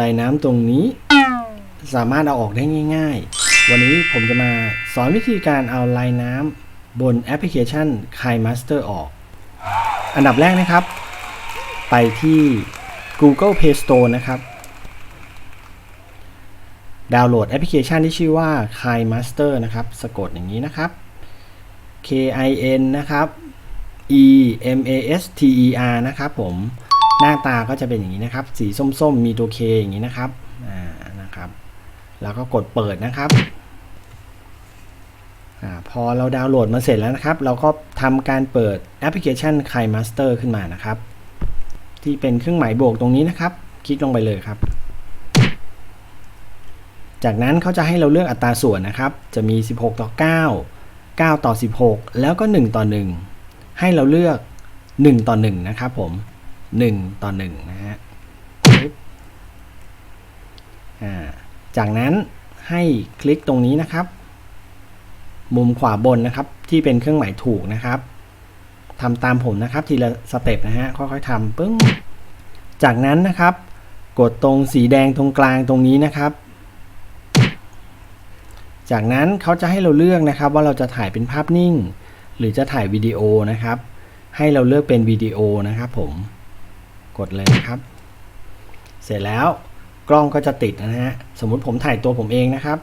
ลายน้ำตรงนี้ สามารถเอาออกได้ง่าย ๆ วันนี้ผมจะมาสอนวิธีการเอาลายน้ำบนแอปพลิเคชัน KiMaster ออก อันดับแรกนะครับ ไปที่ Google Play Store นะครับ ดาวน์โหลดแอปพลิเคชันที่ชื่อว่า KiMaster นะครับ สะกดอย่างนี้นะครับ K I N นะครับ E M A S T E R นะครับผม หน้าตาก็จะเป็นอย่างนี้นะครับ สีส้มๆ มีตัว K อย่างนี้นะครับอ่านะครับ แล้วก็กดเปิดนะครับอาพอเราดาวน์โหลดมาเสร็จแล้วนะครับ เราก็ทำการเปิดแอปพลิเคชัน KiMaster ขึ้นมานะครับ ที่เป็นเครื่องหมายบวกตรงนี้นะครับ คลิกลงไปเลยครับ จากนั้นเขาจะให้เราเลือกอัตราส่วนนะครับ จะมี 16 ต่อ 9 9 ต่อ 16 แล้วก็ 1 ต่อ 1 ให้เราเลือก 1 ต่อ 1 นะครับผม 1 ต่อ1นะฮะปึ๊บอ่าจากนั้นให้คลิกตรงนี้นะครับ มุมขวาบนนะครับ ที่เป็นเครื่องหมายถูกนะครับทำตามผมนะครับทีละสเต็ปนะฮะค่อยๆทำปึ้งจากนั้นนะครับ กดตรงสีแดงตรงกลางตรงนี้นะครับ จากนั้นเขาจะให้เราเลือกนะครับ ว่าเราจะถ่ายเป็นภาพนิ่ง หรือจะถ่ายวิดีโอนะครับ ให้เราเลือกเป็นวิดีโอนะครับผม กดเลยนะครับ เสร็จแล้วกล้องก็จะติดนะฮะ สมมุติผมถ่ายตัวผมเองนะครับ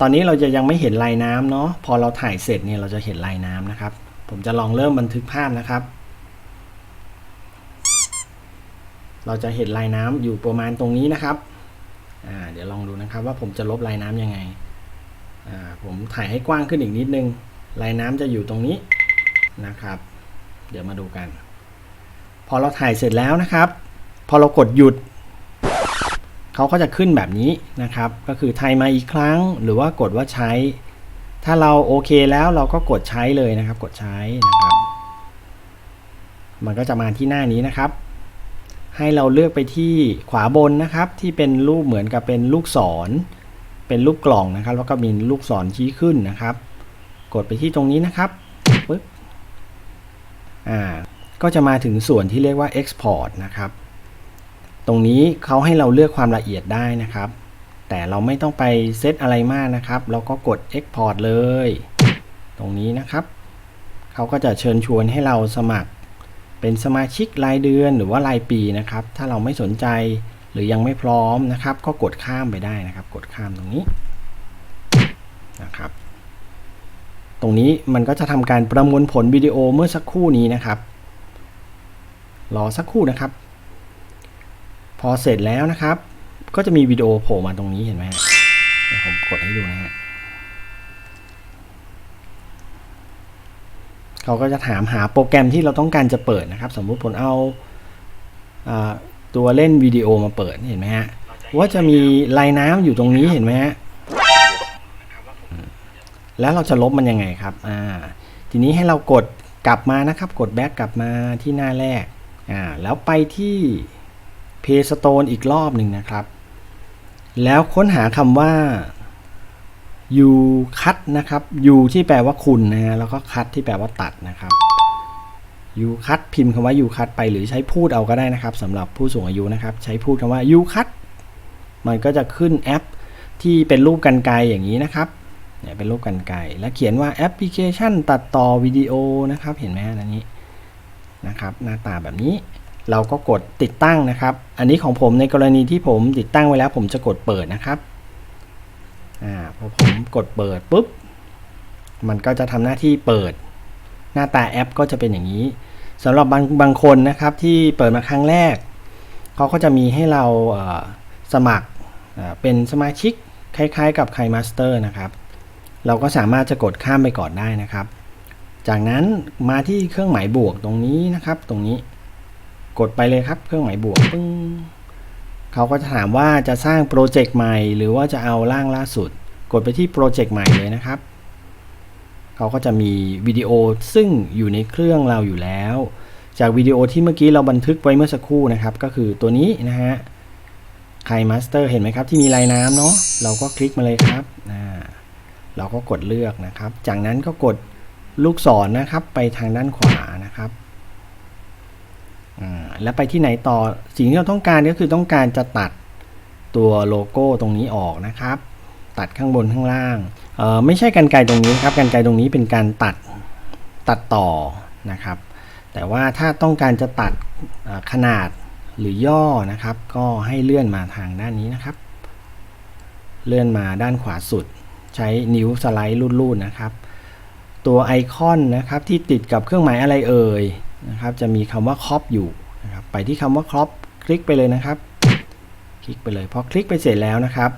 ตอนนี้เราจะยังไม่เห็นลายน้ำเนาะ พอเราถ่ายเสร็จเนี่ยเราจะเห็นลายน้ำนะครับ ผมจะลองเริ่มบันทึกภาพนะครับ เราจะเห็นลายน้ำอยู่ประมาณตรงนี้นะครับ อ่า เดี๋ยวลองดูนะครับว่าผมจะลบลายน้ำยังไง อ่า ผมถ่ายให้กว้างขึ้นอีกนิดนึง ลายน้ำจะอยู่ตรงนี้นะครับ เดี๋ยวมาดูกัน อเราถ่ายเสร็จแล้วนะครับ พอเรากดหยุด เขาก็จะขึ้นแบบนี้นะครับ ก็คือถ่ายมาอีกครั้ง หรือว่ากดว่าใช้ ถ้าเราโอเคแล้วเราก็กดใช้เลยนะครับ กดใช้นะครับ มันก็จะมาที่หน้านี้นะครับ ให้เราเลือกไปที่ขวาบนนะครับ ที่เป็นรูปเหมือนกับเป็นลูกศร เป็นรูปกล่องนะครับ แล้วก็มีลูกศรชี้ขึ้นนะครับ กดไปที่ตรงนี้นะครับปึ๊บอ่า ก็จะมาถึงส่วนที่เรียกว่า export นะครับ ตรงนี้เขาให้เราเลือกความละเอียดได้นะครับ แต่เราไม่ต้องไปเซตอะไรมากนะครับ เราก็กด export เลย ตรงนี้นะครับเขาก็จะเชิญชวนให้เราสมัครเป็นสมาชิกรายเดือนหรือว่ารายปีนะครับ ถ้าเราไม่สนใจหรือยังไม่พร้อมนะครับ ก็กดข้ามไปได้นะครับ กดข้ามตรงนี้นะครับ ตรงนี้มันก็จะทำการประมวลผลวิดีโอเมื่อสักครู่นี้นะครับ รอสักครู่นะครับ พอเสร็จแล้วนะครับ ก็จะมีวิดีโอโผล่มาตรงนี้เห็นไหมเดี๋ยวผมกดให้ดูนะฮะเขาก็จะถามหาโปรแกรมที่เราต้องการจะเปิดนะครับ สมมุติผมเอาอาตัวเล่นวิดีโอมาเปิดเห็นไหมฮะว่าจะมีลายน้ำอยู่ตรงนี้เห็นไหมฮะแล้วเราจะลบมันยังไงครับอ่าทีนี้ให้เรากดกลับมานะครับ กดแบ็กกลับมาที่หน้าแรก อ่าแล้วไปที่ Paystone อีกรอบหนึ่งนะครับ แล้วค้นหาคำว่า u cut นะครับ u ที่แปลว่าคุณนะฮะแล้วก็ cut ที่แปลว่าตัดนะครับ u cut พิมพ์คำว่า u cut ไปหรือใช้พูดเอาก็ได้นะครับสำหรับผู้สูงอายุนะครับ ใช้พูดคำว่า u cut มันก็จะขึ้นแอปที่เป็นรูปกันไกรอย่างนี้นะครับเนี่ยเป็นรูปกันไกรแล้วเขียนว่าแอปพลิเคชันตัดต่อวิดีโอนะครับ เห็นไหมอันนี้ นะครับ หน้าตาแบบนี้ เราก็กดติดตั้งนะครับ อันนี้ของผมในกรณีที่ผมติดตั้งไว้แล้ว ผมจะกดเปิดนะครับอ่าพอผมกดเปิดปุ๊บมันก็จะทำหน้าที่เปิด หน้าตาแอปก็จะเป็นอย่างนี้สำหรับบางบางคนนะครับที่เปิดมาครั้งแรกเขาก็จะมีให้เราสมัครเป็นสมาชิกคล้ายๆ กับ Kai Master นะครับ เราก็สามารถจะกดข้ามไปก่อนได้นะครับ จากนั้นมาที่เครื่องหมายบวกตรงนี้นะครับ ตรงนี้กดไปเลยครับ เครื่องหมายบวกปึ้งเขาก็จะถามว่าจะสร้างโปรเจกต์ใหม่ หรือว่าจะเอาร่างล่าสุด กดไปที่โปรเจกต์ใหม่เลยนะครับเขาก็จะมีวิดีโอซึ่งอยู่ในเครื่องเราอยู่แล้ว จากวิดีโอที่เมื่อกี้เราบันทึกไว้เมื่อสักครู่นะครับ ก็คือตัวนี้นะฮะไคมาสเตอร์เห็นไหมครับที่มีลายน้ำเนาะเราก็คลิกมาเลยครับเราก็กดเลือกนะครับ จากนั้นก็กด ลูกศรนะครับไปทางด้านขวานะครับแล้วไปที่ไหนต่อสิ่งที่เราต้องการก็คือต้องการจะตัดตัวโลโก้ตรงนี้ออกนะครับ ตัดข้างบนข้างล่างไม่ใช่กันไกตรงนี้ครับกันไกตรงนี้เป็นการตัดตัดต่อนะครับ แต่ว่าถ้าต้องการจะตัดขนาดหรือย่อนะครับ ก็ให้เลื่อนมาทางด้านนี้นะครับ เลื่อนมาด้านขวาสุด ใช้นิ้วสไลด์ลูดๆนะครับ ตัวไอคอนนะครับที่ติดกับเครื่องหมายอะไรเอ่ยนะครับจะมีคำว่าครอปอยู่นะครับไปที่คำว่าครอปคลิกไปเลยนะครับ คลิกไปเลยพอคลิกไปเสร็จแล้วนะครับ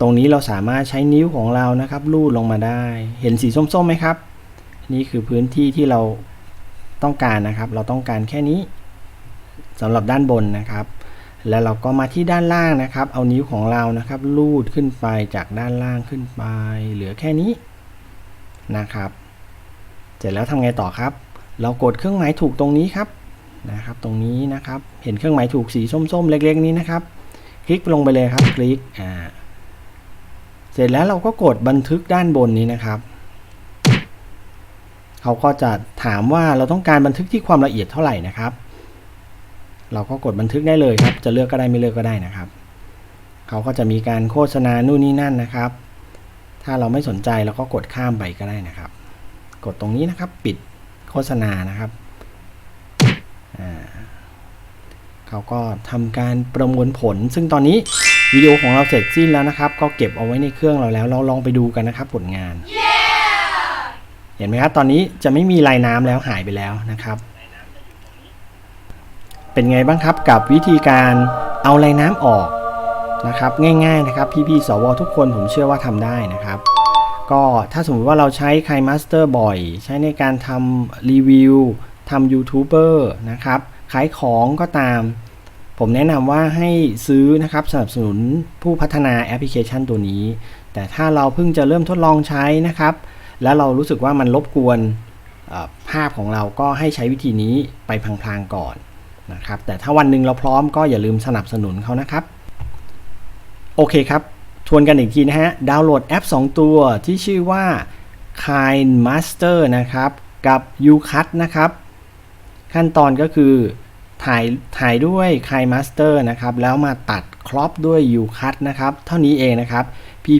ตรงนี้เราสามารถใช้นิ้วของเรานะครับลูดลงมาได้ เห็นสีส้มๆไหมครับ นี่คือพื้นที่ที่เราต้องการนะครับ เราต้องการแค่นี้สำหรับด้านบนนะครับ แล้วเราก็มาที่ด้านล่างนะครับ เอานิ้วของเรานะครับลูดขึ้นไปจากด้านล่างขึ้นไป เหลือแค่นี้นะครับ เสร็จแล้วทำไงต่อครับ เรากดเครื่องหมายถูกตรงนี้ครับนะครับ ตรงนี้นะครับ เห็นเครื่องหมายถูกสีส้มๆ เล็ก ๆ นี้นะครับ คลิกลงไปเลยครับ คลิกอ่าเสร็จแล้วเราก็กดบันทึกด้านบนนี้นะครับเขาก็จะถามว่าเราต้องการบันทึกที่ความละเอียดเท่าไหร่นะครับ เราก็กดบันทึกได้เลยครับ จะเลือกก็ได้ไม่เลือกก็ได้นะครับเขาก็จะมีการโฆษณานู่นนี่นั่นนะครับ ถ้าเราไม่สนใจเราก็กดข้ามไปก็ได้นะครับ กดตรงนี้นะครับ ปิดโฆษณานะครับเขาก็ทำการประมวลผล ซึ่งตอนนี้วิดีโอของเราเสร็จสิ้นแล้วนะครับ ก็เก็บเอาไว้ในเครื่องเราแล้ว เราลองไปดูกันนะครับผลงานเห็นไหมครับตอนนี้จะไม่มีลายน้ำแล้วหายไปแล้วนะครับ เป็นไงบ้างครับกับวิธีการเอาลายน้ำออกนะครับ ง่ายๆนะครับ พี่ๆสวทุกคนผมเชื่อว่าทำได้นะครับ ก็ถ้าสมมติว่าเราใช้คายมาสเตอร์บ่อย ใช้ในการทำรีวิวทำยูทูบเบอร์นะครับขายของก็ตาม ผมแนะนำว่าให้ซื้อนะครับสนับสนุนผู้พัฒนาแอปพลิเคชันตัวนี้ แต่ถ้าเราเพิ่งจะเริ่มทดลองใช้นะครับ แล้วเรารู้สึกว่ามันรบกวนภาพของเราก็ให้ใช้วิธีนี้ไปพลางๆก่อนนะครับ แต่ถ้าวันหนึ่งเราพร้อมก็อย่าลืมสนับสนุนเขานะครับ โอเคครับ ทวนกันอีกทีนะฮะ ดาวน์โหลดแอป 2 ตัวที่ชื่อว่า Kind Master นะครับ กับ UCut นะครับ ขั้นตอนก็คือถ่ายถ่ายด้วย Kind Master นะครับ แล้วมาตัดครอปด้วย UCut นะครับ เท่านี้เองนะครับ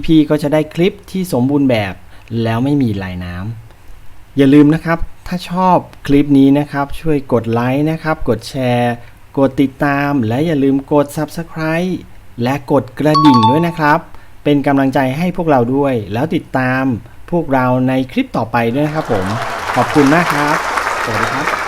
พี่ๆก็จะได้คลิปที่สมบูรณ์แบบ แล้วไม่มีลายน้ำอย่าลืมนะครับ ถ้าชอบคลิปนี้นะครับ ช่วยกดไลค์นะครับ กดแชร์ กดติดตาม และอย่าลืมกด Subscribe และกดกระดิ่งด้วยนะครับ เป็นกำลังใจให้พวกเราด้วย แล้วติดตามพวกเราในคลิปต่อไปด้วยนะครับผม ขอบคุณมากครับ สวัสดีครับ